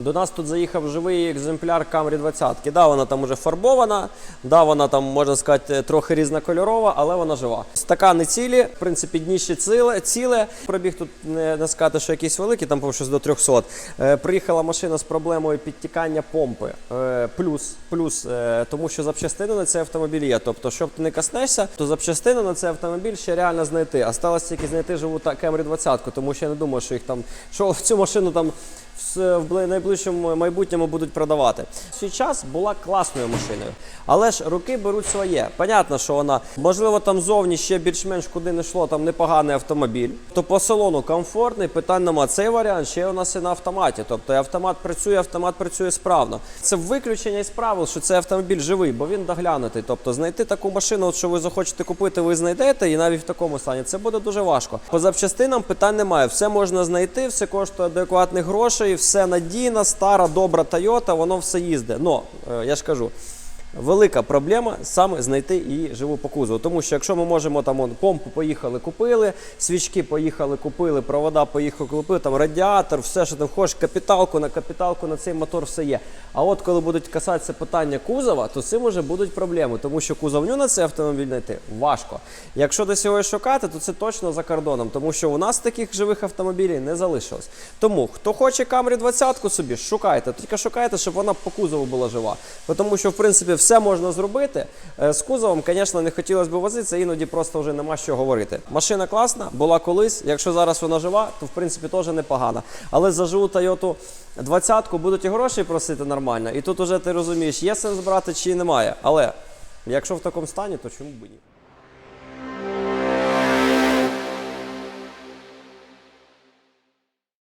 До нас тут заїхав живий екземпляр Camry 20. Да, вона там уже фарбована, да, вона там, можна сказати, трохи різнокольорова, але вона жива. Стакани цілі, в принципі, дніще ціле. ціле. Пробіг тут не, не сказати, що якийсь великий, там по щось до 300. Е, приїхала машина з проблемою підтікання помпи. Е, плюс, плюс, е, тому що запчастини на цей автомобіль є. Тобто, щоб ти не коснешся, то запчастини на цей автомобіль ще реально знайти. А сталося тільки знайти живу та Camry 20, тому що я не думаю, що їх там, що цю машину там в найближчому майбутньому будуть продавати. Свій час була класною машиною, але ж руки беруть своє. Понятно, що вона можливо там зовні ще більш-менш куди не йшло, там непоганий автомобіль. То по салону комфортний, питань нема. Цей варіант ще у нас і на автоматі. Тобто автомат працює, автомат працює справно. Це виключення із правил, що цей автомобіль живий, бо він доглянутий. Тобто знайти таку машину, от що ви захочете купити, ви знайдете, і навіть в такому стані це буде дуже важко. По запчастинам питань немає. Все можна знайти, все коштує адекватних грошей, все надійно, стара, добра Toyota, воно все їздить. Е, я ж кажу. Велика проблема саме знайти і живу по кузову. Тому що якщо ми можемо там он, помпу поїхали, купили, свічки поїхали, купили, провода поїхали, купили, там радіатор, все, що там хочеш, капіталку на капіталку на цей мотор все є. А от коли будуть касатися питання кузова, то цим вже будуть проблеми, тому що кузовню на цей автомобіль знайти важко. Якщо десь його шукати, то це точно за кордоном, тому що у нас таких живих автомобілів не залишилось. Тому хто хоче Camry 20 собі, шукайте. Тільки шукайте, щоб вона по кузову була жива. Тому що, в принципі, все можна зробити. Е, З кузовом, звісно, не хотілося б возитися, іноді просто вже нема що говорити. Машина класна, була колись. Якщо зараз вона жива, то в принципі теж непогана. Але за живу Тойоту 20 будуть і гроші просити нормально. І тут уже ти розумієш, є сенс брати чи немає. Але якщо в такому стані, то чому б ні?